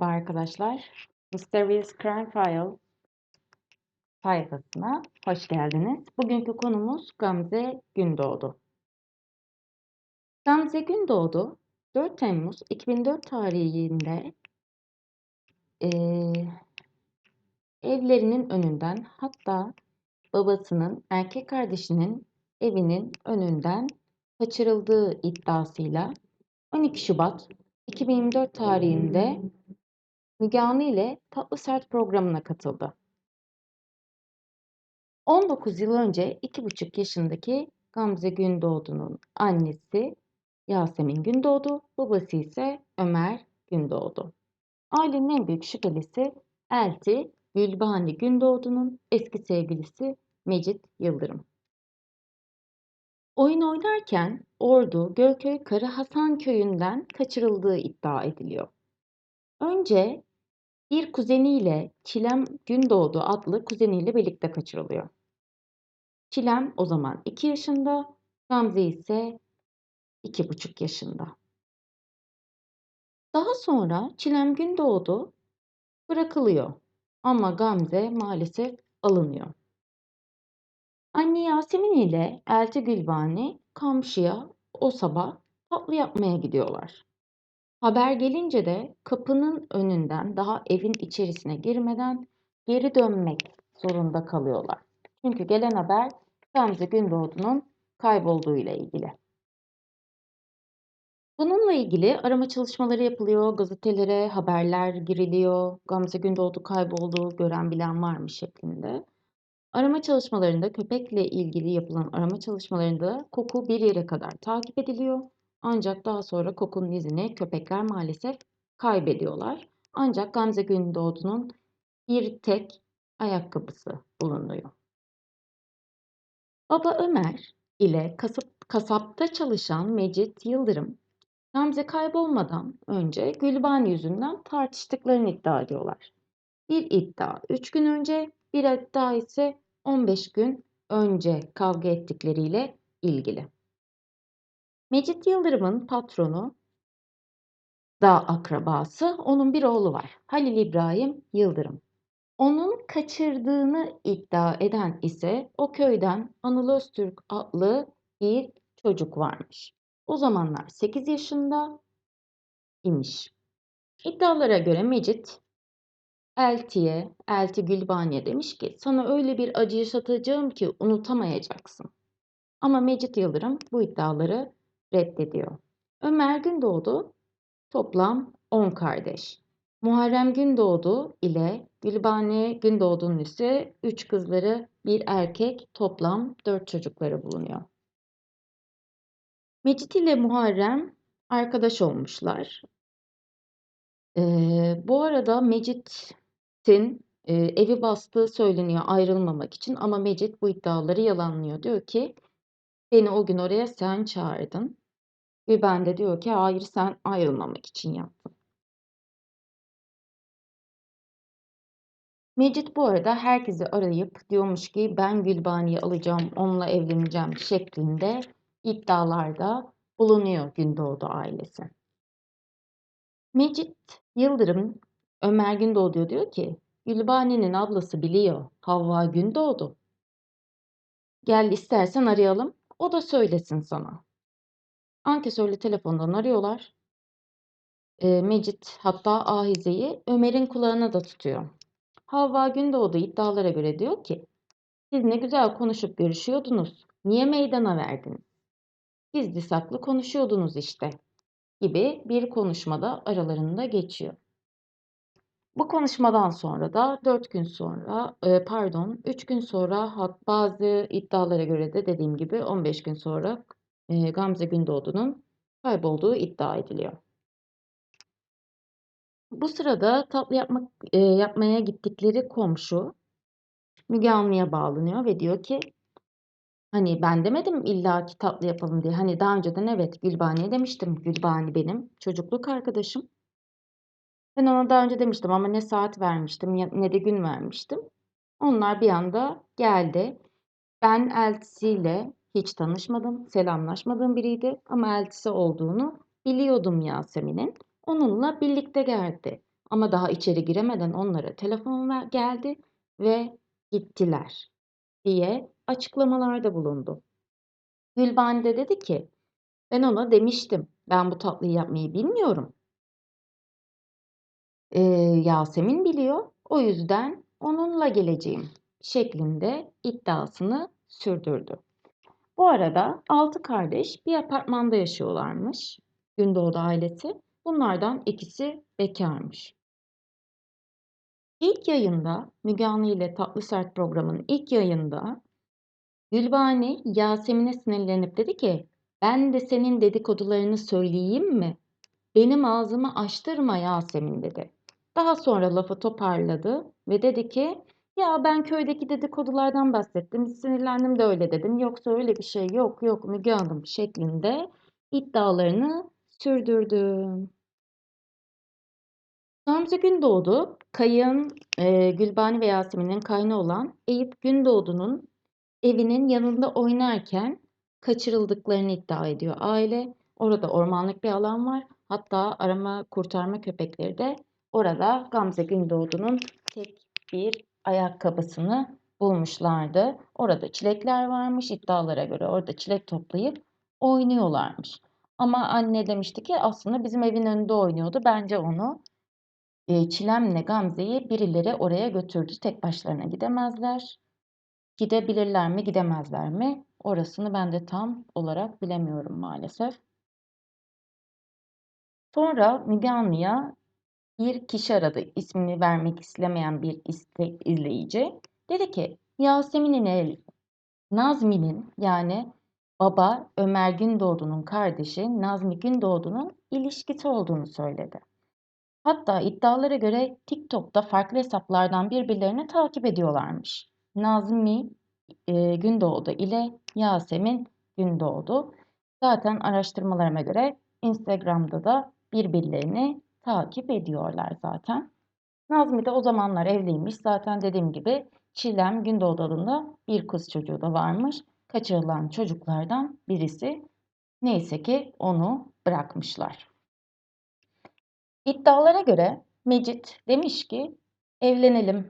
Merhaba arkadaşlar. Mysterious Crime File sayfasına hoş geldiniz. Bugünkü konumuz Gamze Gündoğdu. Gamze Gündoğdu 4 Temmuz 2004 tarihinde eee, evlerinin önünden hatta babasının erkek kardeşinin evinin önünden kaçırıldığı iddiasıyla 12 Şubat 2024 tarihinde Müge ile Tatlı Sert programına katıldı. 19 yıl önce 2,5 yaşındaki Gamze Gündoğdu'nun annesi Yasemin Gündoğdu, babası ise Ömer Gündoğdu. Ailenin en büyük şüphelisi Elti Gülbani Gündoğdu'nun eski sevgilisi Mecit Yıldırım. Oyun oynarken Ordu Gölköy Karı Hasan köyünden kaçırıldığı iddia ediliyor. Önce bir kuzeniyle Çilem Gündoğdu adlı kuzeniyle birlikte kaçırılıyor. Çilem o zaman 2 yaşında, Gamze ise 2,5 yaşında. Daha sonra Çilem Gündoğdu bırakılıyor ama Gamze maalesef alınıyor. Anne Yasemin ile Elti Gülbani komşuya o sabah tatlı yapmaya gidiyorlar. Haber gelince de kapının önünden daha evin içerisine girmeden geri dönmek zorunda kalıyorlar. Çünkü gelen haber Gamze Gündoğdu'nun kaybolduğu ile ilgili. Bununla ilgili arama çalışmaları yapılıyor, gazetelere haberler giriliyor, Gamze Gündoğdu kayboldu, gören bilen var mı şeklinde. Arama çalışmalarında köpekle ilgili yapılan arama çalışmalarında koku bir yere kadar takip ediliyor. Ancak daha sonra kokunun izini köpekler maalesef kaybediyorlar. Ancak Gamze Gündoğdu'nun bir tek ayakkabısı bulunuyor. Baba Ömer ile kasap, kasapta çalışan Mecit Yıldırım, Gamze kaybolmadan önce Gülbani yüzünden tartıştıklarını iddia ediyorlar. Bir iddia 3 gün önce, bir iddia ise 15 gün önce kavga ettikleriyle ilgili. Mecit Yıldırım'ın patronu da akrabası, onun bir oğlu var. Halil İbrahim Yıldırım. Onun kaçırdığını iddia eden ise o köyden Anıl Öztürk adlı bir çocuk varmış. O zamanlar 8 yaşında imiş. İddialara göre Mecit Elti'ye, Elti Gülbani'ye demiş ki sana öyle bir acı yaşatacağım ki unutamayacaksın. Ama Mecit Yıldırım bu iddiaları reddediyor. Ömer Gündoğdu toplam 10 kardeş. Muharrem Gündoğdu ile Gülbane Gündoğdu'nun ise 3 kızları bir erkek toplam 4 çocukları bulunuyor. Mecit ile Muharrem arkadaş olmuşlar. Ee, bu arada Mecit'in e, evi bastığı söyleniyor ayrılmamak için ama Mecit bu iddiaları yalanlıyor. Diyor ki beni o gün oraya sen çağırdın ve ben de diyor ki hayır sen ayrılmamak için yaptın. Mecit bu arada herkesi arayıp diyormuş ki ben Gülbani'yi alacağım, onunla evleneceğim şeklinde iddialarda bulunuyor Gündoğdu ailesi. Mecit Yıldırım Ömer Gündoğdu'ya diyor ki Gülbani'nin ablası biliyor. Havva Gündoğdu. Gel istersen arayalım. O da söylesin sana. Ankesörlü telefondan arıyorlar. E, Mecit hatta Ahize'yi Ömer'in kulağına da tutuyor. Havva Gündoğdu iddialara göre diyor ki siz ne güzel konuşup görüşüyordunuz. Niye meydana verdiniz? Gizli saklı konuşuyordunuz işte gibi bir konuşmada aralarında geçiyor. Bu konuşmadan sonra da 4 gün sonra, pardon 3 gün sonra bazı iddialara göre de dediğim gibi 15 gün sonra Gamze Gündoğdu'nun kaybolduğu iddia ediliyor. Bu sırada tatlı yapmak e, yapmaya gittikleri komşu Müge Anlı'ya bağlanıyor ve diyor ki hani ben demedim illa ki tatlı yapalım diye. Hani daha önceden evet Gülbani'ye demiştim. Gülbani benim çocukluk arkadaşım. Ben ona daha önce demiştim ama ne saat vermiştim ne de gün vermiştim. Onlar bir anda geldi. Ben eltisiyle hiç tanışmadım, selamlaşmadığım biriydi ama eltisi olduğunu biliyordum Yasemin'in. Onunla birlikte geldi. Ama daha içeri giremeden onlara telefon geldi ve gittiler diye açıklamalarda bulundu. Gülbani de dedi ki ben ona demiştim ben bu tatlıyı yapmayı bilmiyorum. Ee, Yasemin biliyor o yüzden onunla geleceğim şeklinde iddiasını sürdürdü. Bu arada altı kardeş bir apartmanda yaşıyorlarmış. Gündoğdu ailesi. Bunlardan ikisi bekarmış. İlk yayında Müge Anlı ile Tatlı Sert programının ilk yayında Gülbani Yasemin'e sinirlenip dedi ki ben de senin dedikodularını söyleyeyim mi? Benim ağzımı açtırma Yasemin dedi. Daha sonra lafı toparladı ve dedi ki ya ben köydeki dedikodulardan bahsettim. Sinirlendim de öyle dedim. Yoksa öyle bir şey yok yok Müge Hanım şeklinde iddialarını sürdürdü. Gamze Gündoğdu, Kayın, e, Gülbani ve Yasemin'in kaynağı olan Eyüp Gündoğdu'nun evinin yanında oynarken kaçırıldıklarını iddia ediyor aile. Orada ormanlık bir alan var. Hatta arama kurtarma köpekleri de orada Gamze Gündoğdu'nun tek bir ayakkabısını bulmuşlardı. Orada çilekler varmış iddialara göre. Orada çilek toplayıp oynuyorlarmış. Ama anne demişti ki aslında bizim evin önünde oynuyordu. Bence onu e, Çilem'le Gamze'yi birileri oraya götürdü. Tek başlarına gidemezler. Gidebilirler mi, gidemezler mi? Orasını ben de tam olarak bilemiyorum maalesef. Sonra Müge bir kişi aradı. İsmini vermek istemeyen bir iste, izleyici. Dedi ki Yasemin'in el, Nazmi'nin yani baba Ömer Gündoğdu'nun kardeşi Nazmi Gündoğdu'nun ilişkisi olduğunu söyledi. Hatta iddialara göre TikTok'ta farklı hesaplardan birbirlerini takip ediyorlarmış. Nazmi e, Gündoğdu ile Yasemin Gündoğdu. Zaten araştırmalarıma göre Instagram'da da birbirlerini takip ediyorlar zaten. Nazmi de o zamanlar evliymiş. Zaten dediğim gibi Çilem Gündoğdu adında bir kız çocuğu da varmış. Kaçırılan çocuklardan birisi. Neyse ki onu bırakmışlar. İddialara göre Mecit demiş ki evlenelim.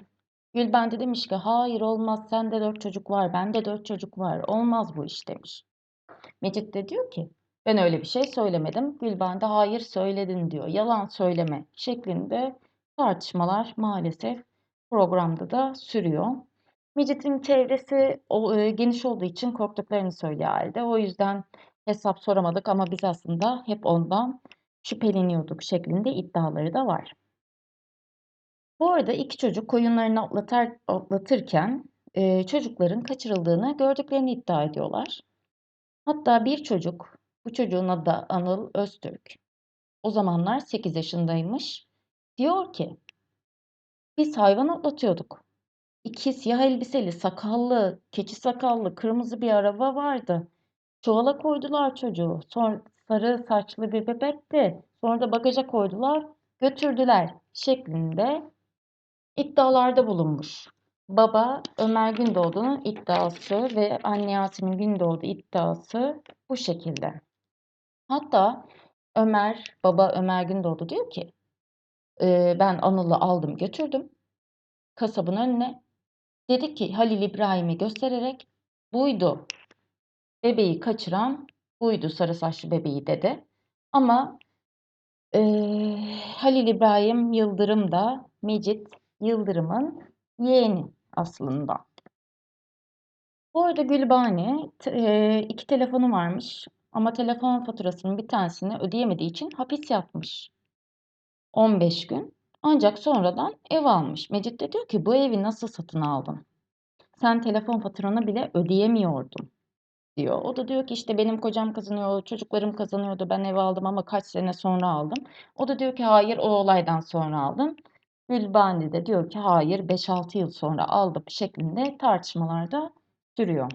Gülben de demiş ki hayır olmaz sende dört çocuk var bende dört çocuk var olmaz bu iş demiş. Mecit de diyor ki ben öyle bir şey söylemedim. Gülben de hayır söyledin diyor. Yalan söyleme şeklinde tartışmalar maalesef programda da sürüyor. Mecit'in çevresi e, geniş olduğu için korktuklarını söylüyor halde. O yüzden hesap soramadık ama biz aslında hep ondan şüpheleniyorduk şeklinde iddiaları da var. Bu arada iki çocuk koyunlarını otlatar, otlatırken e, çocukların kaçırıldığını gördüklerini iddia ediyorlar. Hatta bir çocuk, bu çocuğun adı Anıl Öztürk. O zamanlar 8 yaşındaymış. Diyor ki, biz hayvan otlatıyorduk. İki siyah elbiseli, sakallı, keçi sakallı, kırmızı bir araba vardı. Çuvala koydular çocuğu. Sonra sarı saçlı bir bebekti. Sonra da bagaja koydular, götürdüler şeklinde iddialarda bulunmuş. Baba Ömer Gündoğdu'nun iddiası ve anne Yasemin Gündoğdu iddiası bu şekilde. Hatta Ömer, baba Ömer Gündoğdu diyor ki e, ben Anıl'ı aldım götürdüm kasabın önüne. Dedi ki Halil İbrahim'i göstererek buydu bebeği kaçıran buydu sarı saçlı bebeği dedi. Ama e, Halil İbrahim Yıldırım da Mecit Yıldırım'ın yeğeni aslında. Bu arada Gülbani e, iki telefonu varmış ama telefon faturasının bir tanesini ödeyemediği için hapis yatmış. 15 gün. Ancak sonradan ev almış. Mecit de diyor ki bu evi nasıl satın aldın? Sen telefon faturanı bile ödeyemiyordun diyor. O da diyor ki işte benim kocam kazanıyor, çocuklarım kazanıyordu. Ben ev aldım ama kaç sene sonra aldım. O da diyor ki hayır o olaydan sonra aldım. Gülbani de diyor ki hayır 5-6 yıl sonra aldım şeklinde tartışmalarda sürüyor.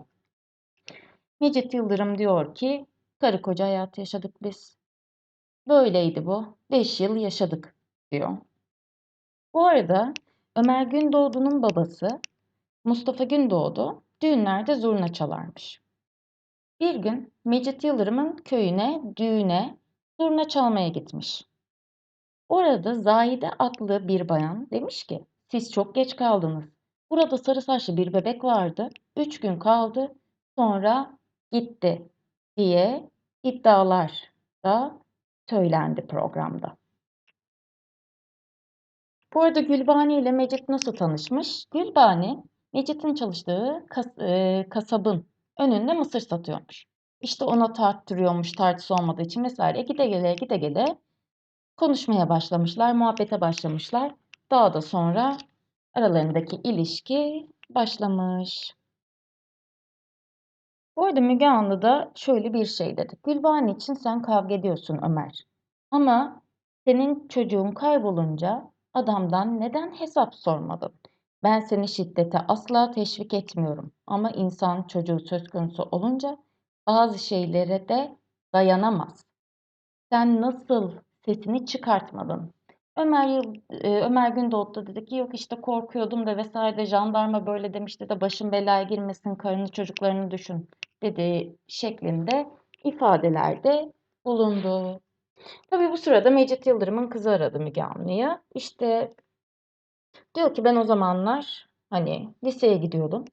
Mecit Yıldırım diyor ki karı koca hayat yaşadık biz. Böyleydi bu. 5 yıl yaşadık diyor. Bu arada Ömer Gündoğdu'nun babası Mustafa Gündoğdu düğünlerde zurna çalarmış. Bir gün Mecit Yıldırım'ın köyüne düğüne zurna çalmaya gitmiş. Orada Zahide adlı bir bayan demiş ki siz çok geç kaldınız. Burada sarı saçlı bir bebek vardı. Üç gün kaldı. Sonra gitti diye iddialar da söylendi programda. Bu arada Gülbani ile Mecit nasıl tanışmış? Gülbani, Mecit'in çalıştığı kas, e, kasabın önünde mısır satıyormuş. İşte ona tarttırıyormuş tartısı olmadığı için vesaire. Gide gele gide gele konuşmaya başlamışlar, muhabbete başlamışlar. Daha da sonra aralarındaki ilişki başlamış. Bu arada Müge Anlı da şöyle bir şey dedi. Gülbani için sen kavga ediyorsun Ömer. Ama senin çocuğun kaybolunca adamdan neden hesap sormadın? Ben seni şiddete asla teşvik etmiyorum. Ama insan çocuğu söz konusu olunca bazı şeylere de dayanamaz. Sen nasıl sesini çıkartmadın? Ömer e, Ömer Gündoğdu da dedi ki yok işte korkuyordum da vesaire de jandarma böyle demişti de başın belaya girmesin karını çocuklarını düşün dediği şeklinde ifadelerde bulundu. Tabii bu sırada Mecit Yıldırım'ın kızı aradı Müge Anlı'yı. İşte diyor ki ben o zamanlar hani liseye gidiyordum.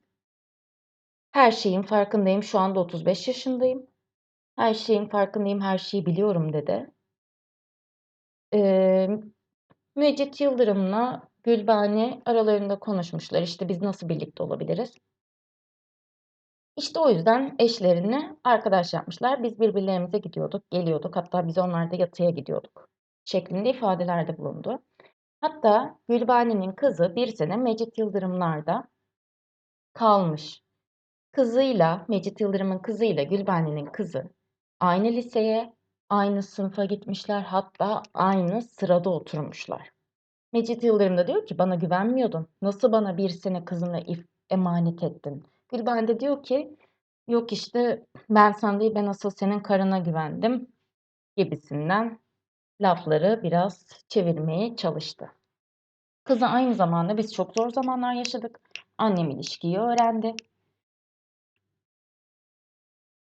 Her şeyin farkındayım. Şu anda 35 yaşındayım. Her şeyin farkındayım. Her şeyi biliyorum dedi. Ee, Mecit Yıldırım'la Gülbani aralarında konuşmuşlar. İşte biz nasıl birlikte olabiliriz? İşte o yüzden eşlerini arkadaş yapmışlar. Biz birbirlerimize gidiyorduk, geliyorduk. Hatta biz onlarda yatıya gidiyorduk. Şeklinde ifadelerde bulundu. Hatta Gülbani'nin kızı bir sene Mecit Yıldırımlar'da kalmış. Kızıyla, Mecit Yıldırım'ın kızıyla Gülbani'nin kızı aynı liseye, aynı sınıfa gitmişler. Hatta aynı sırada oturmuşlar. Mecit Yıldırım da diyor ki bana güvenmiyordun. Nasıl bana bir sene kızını emanet ettin? Gülben de diyor ki yok işte ben sana değil ben asıl senin karına güvendim gibisinden lafları biraz çevirmeye çalıştı. Kızı aynı zamanda biz çok zor zamanlar yaşadık. Annem ilişkiyi öğrendi.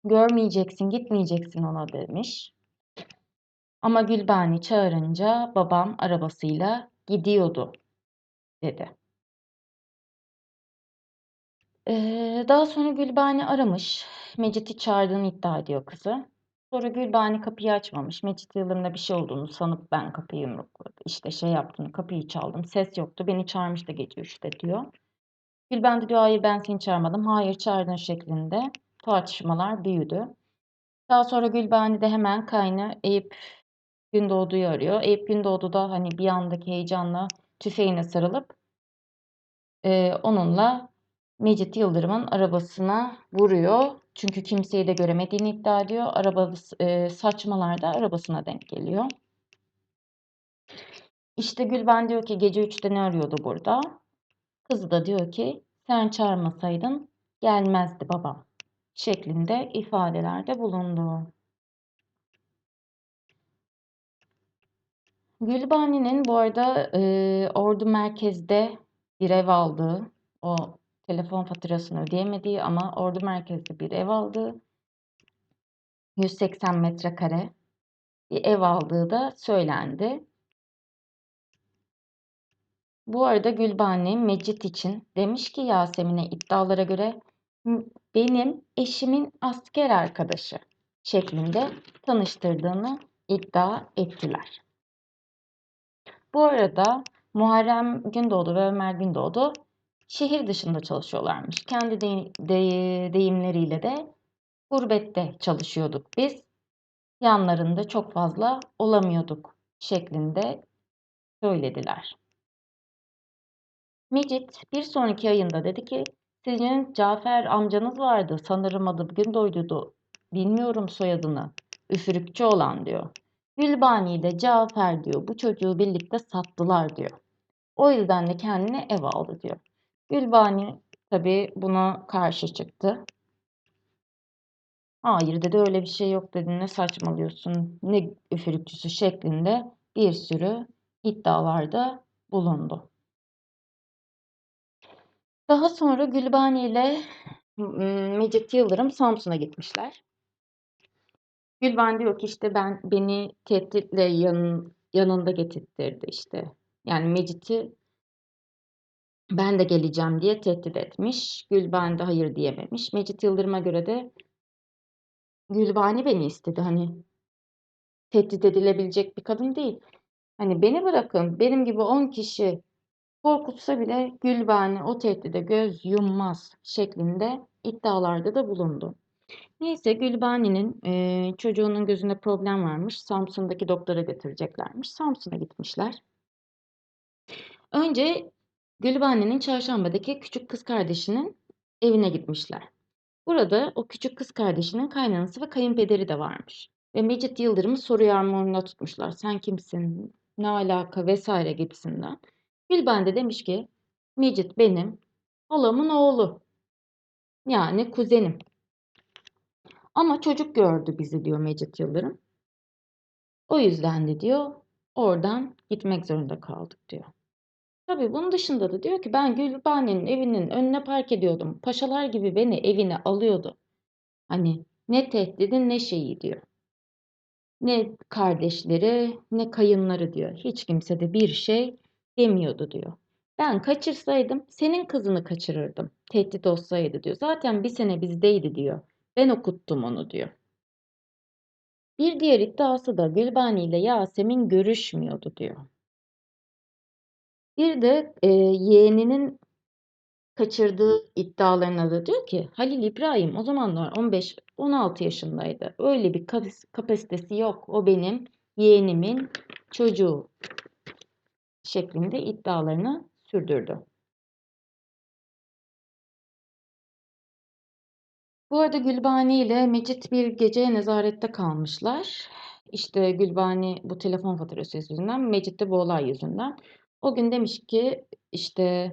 Görmeyeceksin, gitmeyeceksin ona demiş. Ama Gülbani çağırınca babam arabasıyla gidiyordu dedi. Daha sonra Gülbani aramış. Mecit'i çağırdığını iddia ediyor kızı. Sonra Gülbani kapıyı açmamış. Mecit Yıldırım'da bir şey olduğunu sanıp ben kapıyı yumrukladım. İşte şey yaptım, kapıyı çaldım. Ses yoktu. Beni çağırmış da gece 3'te diyor. Gülben de diyor hayır ben seni çağırmadım. Hayır çağırdın şeklinde tartışmalar büyüdü. Daha sonra Gülbani de hemen kaynı Eyüp Gündoğdu'yu arıyor. Eyüp Gündoğdu da hani bir andaki heyecanla tüfeğine sarılıp e, onunla Mecit Yıldırım'ın arabasına vuruyor. Çünkü kimseyi de göremediğini iddia ediyor. Arabası, e, saçmalarda arabasına denk geliyor. İşte Gülben diyor ki gece 3'te ne arıyordu burada? Kızı da diyor ki sen çağırmasaydın gelmezdi babam şeklinde ifadelerde bulundu. Gülbani'nin bu arada e, Ordu merkezde bir ev aldığı, o telefon faturasını ödeyemediği ama Ordu merkezde bir ev aldığı, 180 metrekare bir ev aldığı da söylendi. Bu arada Gülbani Mecit için demiş ki Yasemin'e iddialara göre benim eşimin asker arkadaşı şeklinde tanıştırdığını iddia ettiler. Bu arada Muharrem Gündoğdu ve Ömer Gündoğdu şehir dışında çalışıyorlarmış. Kendi de, de, deyimleriyle de gurbette çalışıyorduk biz. Yanlarında çok fazla olamıyorduk şeklinde söylediler. Mecit bir sonraki ayında dedi ki sizin Cafer amcanız vardı sanırım adı Gündoğdu'du bilmiyorum soyadını üfürükçü olan diyor. Gülbani ile Cafer diyor bu çocuğu birlikte sattılar diyor. O yüzden de kendine ev aldı diyor. Gülbani tabi buna karşı çıktı. Hayır dedi öyle bir şey yok dedi ne saçmalıyorsun ne üfürükçüsü şeklinde bir sürü iddialarda bulundu. Daha sonra Gülbani ile Mecit Yıldırım Samsun'a gitmişler. Gülben diyor ki işte ben beni tehditle yan, yanında getirttirdi işte. Yani Mecit'i ben de geleceğim diye tehdit etmiş. Gülben de hayır diyememiş. Mecit Yıldırım'a göre de Gülbani beni istedi. Hani tehdit edilebilecek bir kadın değil. Hani beni bırakın benim gibi 10 kişi korkutsa bile Gülbani o tehdide göz yummaz şeklinde iddialarda da bulundu. Neyse Gülbani'nin e, çocuğunun gözünde problem varmış. Samsun'daki doktora götüreceklermiş. Samsun'a gitmişler. Önce Gülbane'nin çarşambadaki küçük kız kardeşinin evine gitmişler. Burada o küçük kız kardeşinin kaynanası ve kayınpederi de varmış. Ve Mecit Yıldırım'ı soru yağmuruna tutmuşlar. Sen kimsin? Ne alaka? Vesaire gibisinden. Gülben de demiş ki Mecit benim halamın oğlu. Yani kuzenim. Ama çocuk gördü bizi diyor Mecit Yıldırım. O yüzden de diyor oradan gitmek zorunda kaldık diyor. Tabii bunun dışında da diyor ki ben Gülbane'nin evinin önüne park ediyordum. Paşalar gibi beni evine alıyordu. Hani ne tehdidi ne şeyi diyor. Ne kardeşleri ne kayınları diyor. Hiç kimse de bir şey demiyordu diyor. Ben kaçırsaydım senin kızını kaçırırdım. Tehdit olsaydı diyor. Zaten bir sene bizdeydi diyor. Ben okuttum onu diyor. Bir diğer iddiası da Gülbani ile Yasemin görüşmüyordu diyor. Bir de e, yeğeninin kaçırdığı iddialarına da diyor ki Halil İbrahim o zamanlar 15-16 yaşındaydı. Öyle bir kapasitesi yok. O benim yeğenimin çocuğu şeklinde iddialarını sürdürdü. Bu arada Gülbani ile Mecit bir gece nezarette kalmışlar. İşte Gülbani bu telefon faturası yüzünden, Mecit de bu olay yüzünden. O gün demiş ki işte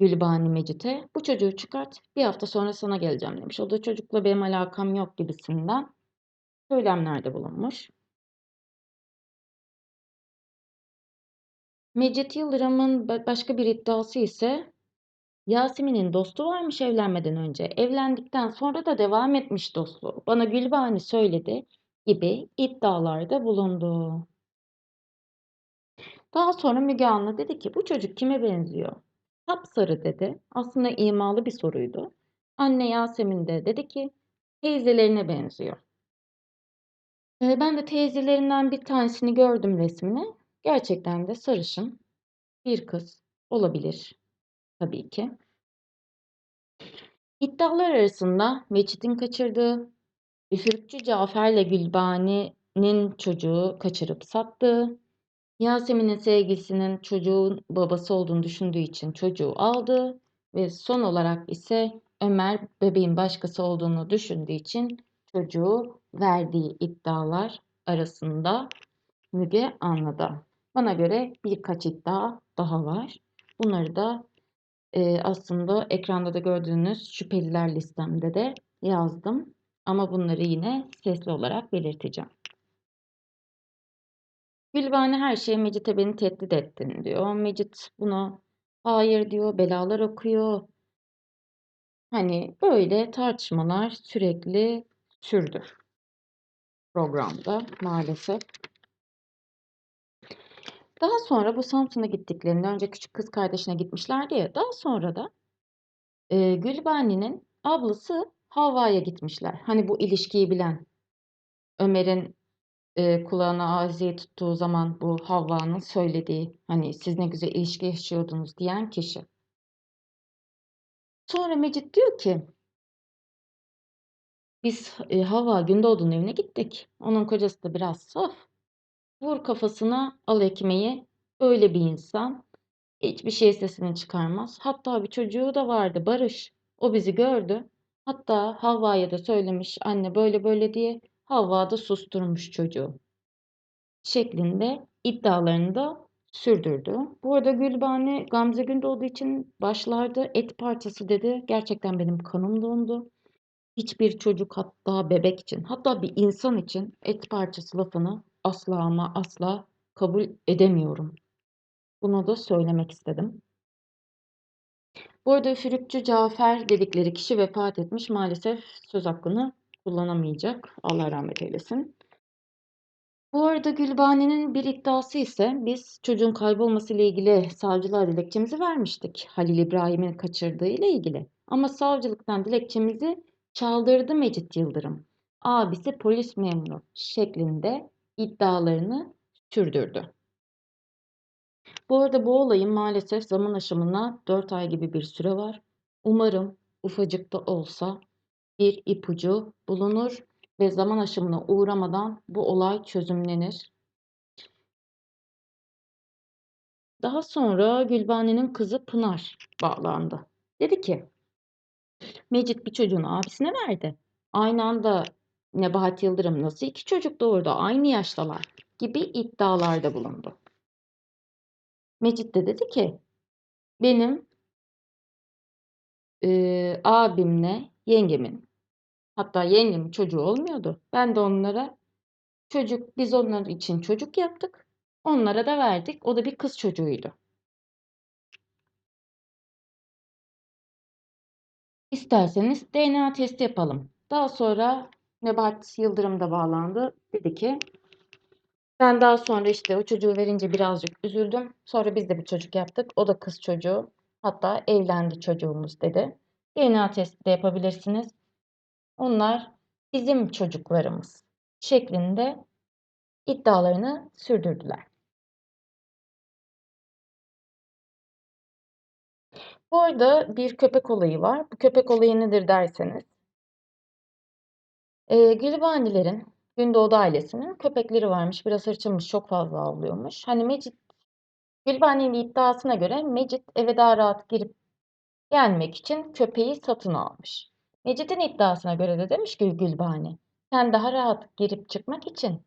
Gülbani Mecit'e bu çocuğu çıkart bir hafta sonra sana geleceğim demiş. O da çocukla benim alakam yok gibisinden söylemlerde bulunmuş. Mecit Yıldırım'ın başka bir iddiası ise Yasemin'in dostu varmış evlenmeden önce. Evlendikten sonra da devam etmiş dostluğu. Bana Gülbani söyledi gibi iddialarda bulundu. Daha sonra Müge Anlı dedi ki bu çocuk kime benziyor? Sapsarı dedi. Aslında imalı bir soruydu. Anne Yasemin de dedi ki teyzelerine benziyor. Ee, ben de teyzelerinden bir tanesini gördüm resmini. Gerçekten de sarışın bir kız olabilir tabii ki. İddialar arasında Mecit'in kaçırdığı, üfürükçü Cafer'le Gülbani'nin çocuğu kaçırıp sattığı, Yasemin'in sevgilisinin çocuğun babası olduğunu düşündüğü için çocuğu aldı ve son olarak ise Ömer bebeğin başkası olduğunu düşündüğü için çocuğu verdiği iddialar arasında Müge Anlı'da. Bana göre birkaç iddia daha var. Bunları da e, aslında ekranda da gördüğünüz şüpheliler listemde de yazdım. Ama bunları yine sesli olarak belirteceğim. Gülbane her şeye Mecit'e beni tehdit ettin diyor. Mecit buna hayır diyor, belalar okuyor. Hani böyle tartışmalar sürekli sürdü programda maalesef. Daha sonra bu Samsun'a gittiklerinde önce küçük kız kardeşine gitmişlerdi ya. Daha sonra da e, Gülbane'nin ablası Havva'ya gitmişler. Hani bu ilişkiyi bilen Ömer'in e, kulağına aziye tuttuğu zaman bu Havva'nın söylediği hani siz ne güzel ilişki yaşıyordunuz diyen kişi. Sonra Mecit diyor ki biz e, Havva Gündoğdu'nun evine gittik. Onun kocası da biraz saf. Vur kafasına al ekmeği. Öyle bir insan. Hiçbir şey sesini çıkarmaz. Hatta bir çocuğu da vardı Barış. O bizi gördü. Hatta Havva'ya da söylemiş anne böyle böyle diye. Havva da susturmuş çocuğu. Şeklinde iddialarını da sürdürdü. Bu arada Gülbane Gamze Gündoğdu için başlarda et parçası dedi. Gerçekten benim kanım dondu. Hiçbir çocuk hatta bebek için hatta bir insan için et parçası lafını asla ama asla kabul edemiyorum. Bunu da söylemek istedim. Bu arada üfürükçü Cafer dedikleri kişi vefat etmiş. Maalesef söz hakkını kullanamayacak. Allah rahmet eylesin. Bu arada Gülbane'nin bir iddiası ise biz çocuğun kaybolmasıyla ilgili savcılığa dilekçemizi vermiştik. Halil İbrahim'in kaçırdığı ile ilgili. Ama savcılıktan dilekçemizi çaldırdı Mecit Yıldırım. Abisi polis memuru şeklinde iddialarını sürdürdü. Bu arada bu olayın maalesef zaman aşımına 4 ay gibi bir süre var. Umarım ufacık da olsa bir ipucu bulunur ve zaman aşımına uğramadan bu olay çözümlenir. Daha sonra Gülbane'nin kızı Pınar bağlandı. Dedi ki Mecit bir çocuğunu abisine verdi. Aynı anda Nebahat Yıldırım nasıl iki çocuk doğurdu aynı yaştalar gibi iddialarda bulundu. Mecit de dedi ki benim e, abimle yengemin hatta yengemin çocuğu olmuyordu. Ben de onlara çocuk biz onlar için çocuk yaptık. Onlara da verdik. O da bir kız çocuğuydu. İsterseniz DNA testi yapalım. Daha sonra Nebahat Yıldırım da bağlandı. Dedi ki ben daha sonra işte o çocuğu verince birazcık üzüldüm. Sonra biz de bir çocuk yaptık. O da kız çocuğu. Hatta evlendi çocuğumuz dedi. DNA testi de yapabilirsiniz. Onlar bizim çocuklarımız şeklinde iddialarını sürdürdüler. Bu arada bir köpek olayı var. Bu köpek olayı nedir derseniz. E, Gülbanilerin, Gündoğdu ailesinin köpekleri varmış. Biraz hırçınmış, çok fazla avlıyormuş. Hani Mecit, Gülbani'nin iddiasına göre Mecit eve daha rahat girip gelmek için köpeği satın almış. Mecit'in iddiasına göre de demiş ki Gülbani, sen daha rahat girip çıkmak için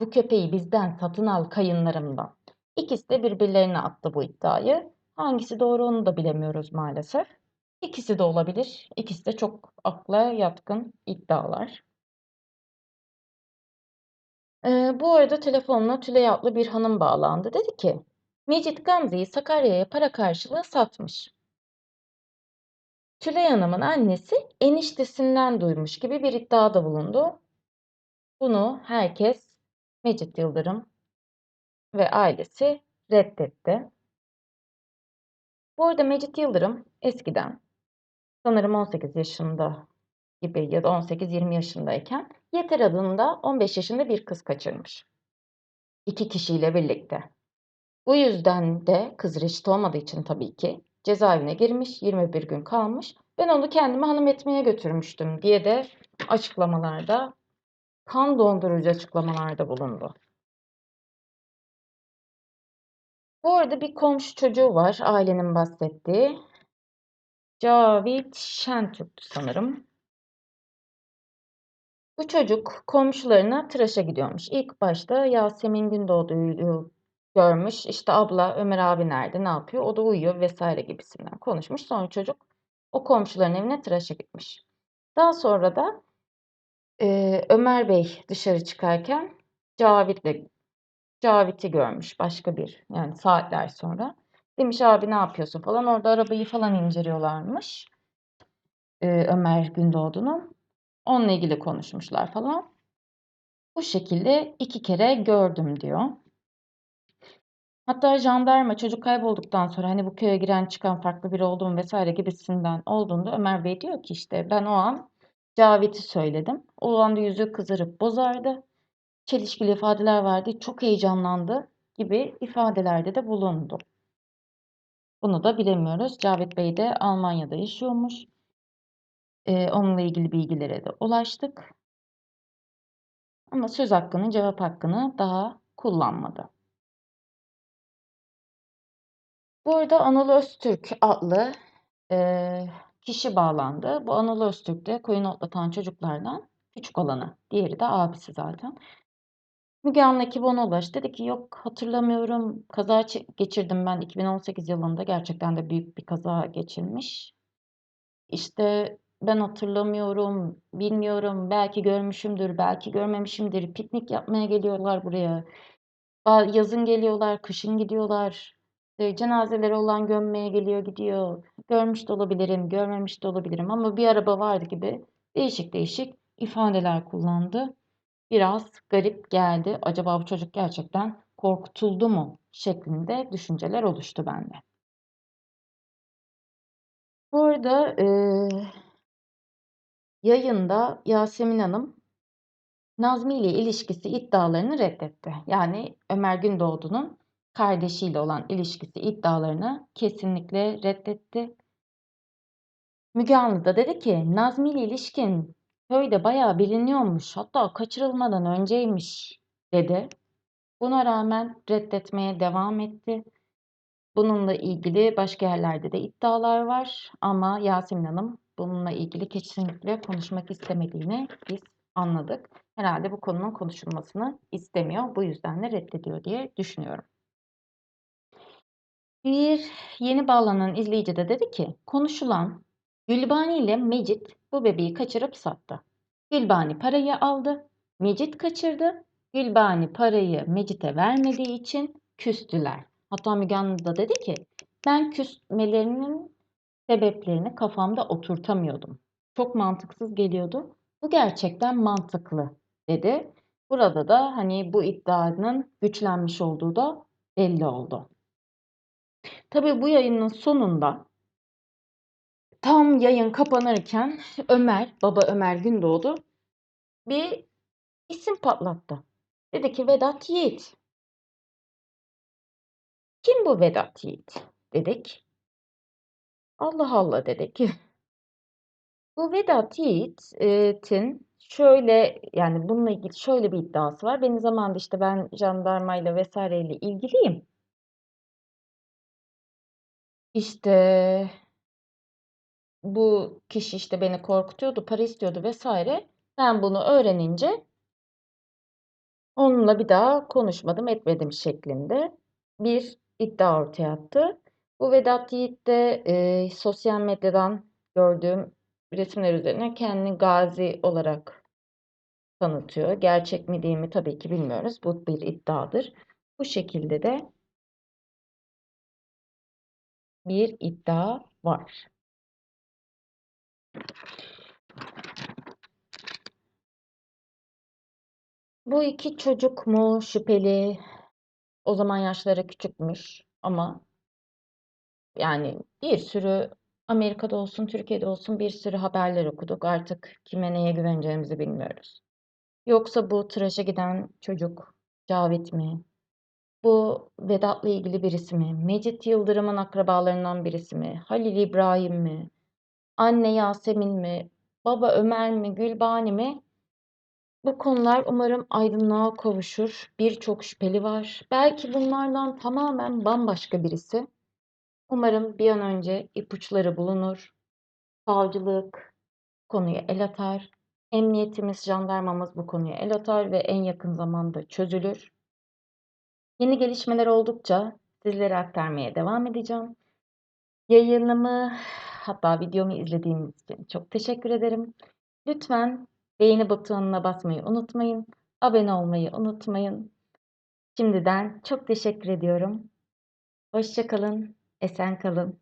bu köpeği bizden satın al kayınlarımdan. İkisi de birbirlerine attı bu iddiayı. Hangisi doğru onu da bilemiyoruz maalesef. İkisi de olabilir. İkisi de çok akla yatkın iddialar. Ee, bu arada telefonla Tülay adlı bir hanım bağlandı. Dedi ki, Mecit Gamze'yi Sakarya'ya para karşılığı satmış. Tülay Hanım'ın annesi eniştesinden duymuş gibi bir iddiada bulundu. Bunu herkes Mecit Yıldırım ve ailesi reddetti. Bu arada Mecit Yıldırım eskiden sanırım 18 yaşında gibi ya da 18-20 yaşındayken Yeter adında 15 yaşında bir kız kaçırmış. İki kişiyle birlikte. Bu yüzden de kız reşit olmadığı için tabii ki cezaevine girmiş, 21 gün kalmış. Ben onu kendime hanım etmeye götürmüştüm diye de açıklamalarda, kan dondurucu açıklamalarda bulundu. Bu arada bir komşu çocuğu var ailenin bahsettiği. Cavit Şentürk'tü sanırım. Bu çocuk komşularına tıraşa gidiyormuş. İlk başta Yasemin Gündoğdu'yu görmüş. İşte abla Ömer abi nerede ne yapıyor? O da uyuyor vesaire gibisinden konuşmuş. Sonra çocuk o komşuların evine tıraşa gitmiş. Daha sonra da e, Ömer Bey dışarı çıkarken Cavit'le Cavit'i görmüş başka bir yani saatler sonra. Demiş abi ne yapıyorsun falan. Orada arabayı falan inceliyorlarmış. E, Ömer Gündoğdu'nun. Onunla ilgili konuşmuşlar falan. Bu şekilde iki kere gördüm diyor. Hatta jandarma çocuk kaybolduktan sonra hani bu köye giren çıkan farklı biri oldu mu vesaire gibisinden olduğunda Ömer Bey diyor ki işte ben o an Cavit'i söyledim. O anda yüzü kızarıp bozardı. Çelişkili ifadeler verdi. Çok heyecanlandı gibi ifadelerde de bulundu. Bunu da bilemiyoruz. Cavit Bey de Almanya'da yaşıyormuş. Ee, onunla ilgili bilgilere de ulaştık. Ama söz hakkını, cevap hakkını daha kullanmadı. Bu arada Anıl Öztürk adlı e, kişi bağlandı. Bu Anıl Öztürk de koyun otlatan çocuklardan küçük olanı. Diğeri de abisi zaten. Müge Anlı ekibi ona ulaştı. Dedi ki yok hatırlamıyorum. Kaza geçirdim ben 2018 yılında. Gerçekten de büyük bir kaza geçirmiş. İşte ben hatırlamıyorum, bilmiyorum. Belki görmüşümdür, belki görmemişimdir. Piknik yapmaya geliyorlar buraya. Yazın geliyorlar, kışın gidiyorlar. İşte cenazeleri olan gömmeye geliyor gidiyor. Görmüş de olabilirim, görmemiş de olabilirim ama bir araba vardı gibi değişik değişik ifadeler kullandı. biraz garip geldi. Acaba bu çocuk gerçekten korkutuldu mu şeklinde düşünceler oluştu bende. Bu arada, eee yayında Yasemin Hanım Nazmi ile ilişkisi iddialarını reddetti. Yani Ömer Gündoğdu'nun kardeşiyle olan ilişkisi iddialarını kesinlikle reddetti. Müge Anlı da dedi ki Nazmi ile ilişkin köyde bayağı biliniyormuş hatta kaçırılmadan önceymiş dedi. Buna rağmen reddetmeye devam etti. Bununla ilgili başka yerlerde de iddialar var ama Yasemin Hanım bununla ilgili kesinlikle konuşmak istemediğini biz anladık. Herhalde bu konunun konuşulmasını istemiyor. Bu yüzden de reddediyor diye düşünüyorum. Bir yeni bağlanan izleyici de dedi ki konuşulan Gülbani ile Mecit bu bebeği kaçırıp sattı. Gülbani parayı aldı. Mecit kaçırdı. Gülbani parayı Mecit'e vermediği için küstüler. Hatta Müge Anlı da dedi ki ben küsmelerinin sebeplerini kafamda oturtamıyordum. Çok mantıksız geliyordu. Bu gerçekten mantıklı dedi. Burada da hani bu iddianın güçlenmiş olduğu da belli oldu. Tabii bu yayının sonunda tam yayın kapanırken Ömer, baba Ömer Gündoğdu bir isim patlattı. Dedi ki Vedat Yiğit. Kim bu Vedat Yiğit? Dedik. Allah Allah dedik. Bu Vedat Yiğit'in şöyle yani bununla ilgili şöyle bir iddiası var. Benim zamanında işte ben jandarmayla vesaireyle ilgiliyim. İşte bu kişi işte beni korkutuyordu, para istiyordu vesaire. Ben bunu öğrenince onunla bir daha konuşmadım, etmedim şeklinde bir iddia ortaya attı. Bu Vedat Yiğit de e, sosyal medyadan gördüğüm resimler üzerine kendini gazi olarak tanıtıyor. Gerçek mi değil mi tabii ki bilmiyoruz. Bu bir iddiadır. Bu şekilde de bir iddia var. Bu iki çocuk mu şüpheli? O zaman yaşları küçükmüş ama yani bir sürü Amerika'da olsun, Türkiye'de olsun bir sürü haberler okuduk. Artık kime neye güveneceğimizi bilmiyoruz. Yoksa bu tıraşa giden çocuk Cavit mi? Bu Vedat'la ilgili birisi mi? Mecit Yıldırım'ın akrabalarından birisi mi? Halil İbrahim mi? Anne Yasemin mi? Baba Ömer mi? Gülbani mi? Bu konular umarım aydınlığa kavuşur. Birçok şüpheli var. Belki bunlardan tamamen bambaşka birisi. Umarım bir an önce ipuçları bulunur. Savcılık konuya el atar. Emniyetimiz, jandarmamız bu konuya el atar ve en yakın zamanda çözülür. Yeni gelişmeler oldukça sizlere aktarmaya devam edeceğim. Yayınımı hatta videomu izlediğiniz için çok teşekkür ederim. Lütfen beğeni butonuna basmayı unutmayın. Abone olmayı unutmayın. Şimdiden çok teşekkür ediyorum. Hoşça kalın, esen kalın.